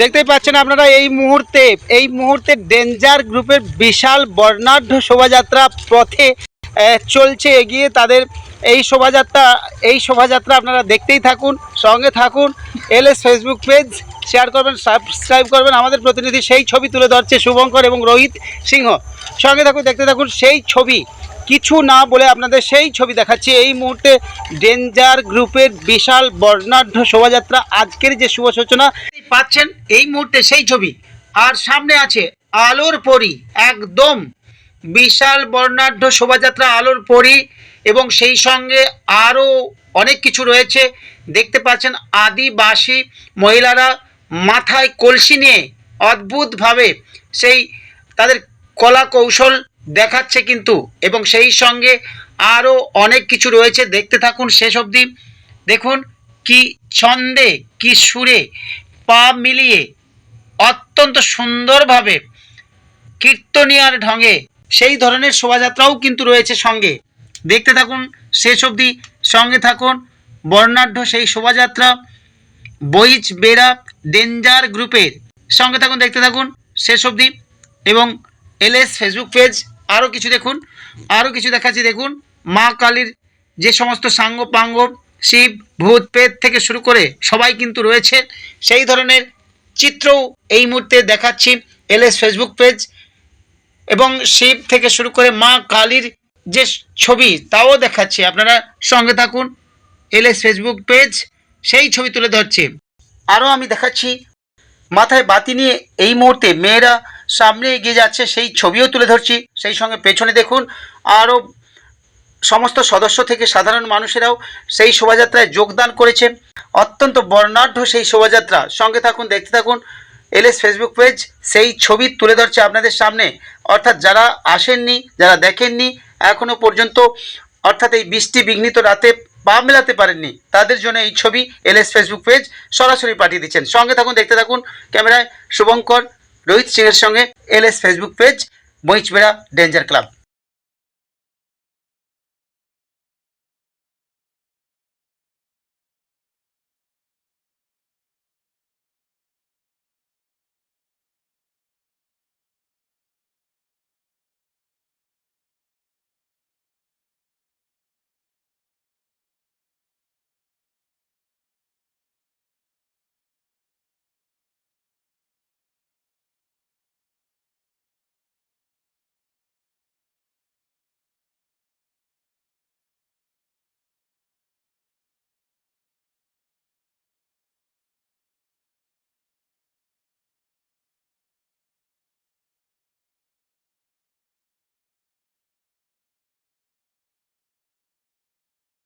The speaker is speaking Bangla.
দেখতেই পাচ্ছেন আপনারা, এই মুহূর্তে এই মুহূর্তে ডেঞ্জার গ্রুপের বিশাল বর্ণাঢ্য শোভাযাত্রা পথে চলছে, এগিয়ে তাদের এই শোভাযাত্রা এই শোভাযাত্রা আপনারা দেখতেই থাকুন, সঙ্গে থাকুন, এলএস ফেসবুক পেজ শেয়ার করবেন সাবস্ক্রাইব করবেন, আমাদের প্রতিনিধি সেই ছবি তুলে ধরছে শুভঙ্কর এবং রোহিত সিংহ। সঙ্গে থাকুন, দেখতে থাকুন, সেই ছবি, কিছু না বলে আপনাদের সেই ছবি দেখাচ্ছি, এই মুহূর্তে ডেঞ্জার গ্রুপের বিশাল বর্ণাঢ্য শোভাযাত্রা, আজকের যে শুভ সূচনা পাচ্ছেন এই মুহূর্তে সেই ছবি। আর সামনে আছে আলোর পরি, একদম বিশাল বর্ণাঢ্য শোভাযাত্রা আলোর পরি এবং সেই সঙ্গে আরও অনেক কিছু রয়েছে। দেখতে পাচ্ছেন আদিবাসী মহিলারা মাথায় কলসি নিয়ে অদ্ভুতভাবে সেই তাদের কলা কৌশল দেখাচ্ছে কিন্তু এবং সেই সঙ্গে আরও অনেক কিছু রয়েছে। দেখতে থাকুন শেষ অবধি। দেখুন কি ছন্দে, কি সুরে পা মিলিয়ে অত্যন্ত সুন্দরভাবে কীর্তনিয়ার ঢঙে সেই ধরনের শোভাযাত্রাও কিন্তু রয়েছে সঙ্গে। দেখতে থাকুন, শেষ অবধি সঙ্গে থাকুন। বর্ণাঢ্য সেই শোভাযাত্রা বইচ বেড়া ডেঞ্জার গ্রুপের। সঙ্গে থাকুন, দেখতে থাকুন, শেষ অবধি। এবং এলএস ফেসবুক পেজ, আরও কিছু দেখুন, আরও কিছু দেখাচ্ছি, দেখুন। মা কালীর যে সমস্ত সাঙ্গ পাঙ্গ শিব ভূত প্রেত থেকে শুরু করে সবাই কিন্তু রয়েছে সেই ধরনের চিত্রও এই মুহূর্তে দেখাচ্ছি এলএস ফেসবুক পেজ। এবং শিব থেকে শুরু করে মা কালীর যে ছবি, তাও দেখাচ্ছি। আপনারা সঙ্গে থাকুন এলএস ফেসবুক পেজ, সেই ছবি তুলে ধরছে। আরও আমি দেখাচ্ছি, মাথায় বাতি নিয়ে এই মুহূর্তে মেয়েরা সামনে এগিয়ে যাচ্ছে, সেই ছবিও তুলে ধরছি। সেই সঙ্গে পেছনে দেখুন, আরও সমস্ত সদস্য থেকে সাধারণ মানুষেরাও সেই শোভাযাত্রায় যোগদান করেছে। অত্যন্ত বর্ণাঢ্য সেই শোভাযাত্রা। সঙ্গে থাকুন, দেখতে থাকুন। এলএস ফেসবুক পেজ, সেই ছবি তুলে ধরছে আপনাদের সামনে। অর্থাৎ যারা আসেননি, যারা দেখেননি এখনও পর্যন্ত অর্থাৎ এই বৃষ্টি বিঘ্নিত রাতে পা মেলাতে পারেননি, তাদের জন্য এই ছবি এলএস ফেসবুক পেজ সরাসরি পাঠিয়ে দিচ্ছেন। সঙ্গে থাকুন, দেখতে থাকুন ক্যামেরায় শুভঙ্কর, রোহিত সিংয়ের সঙ্গে LS Facebook page Mahichbera danger club.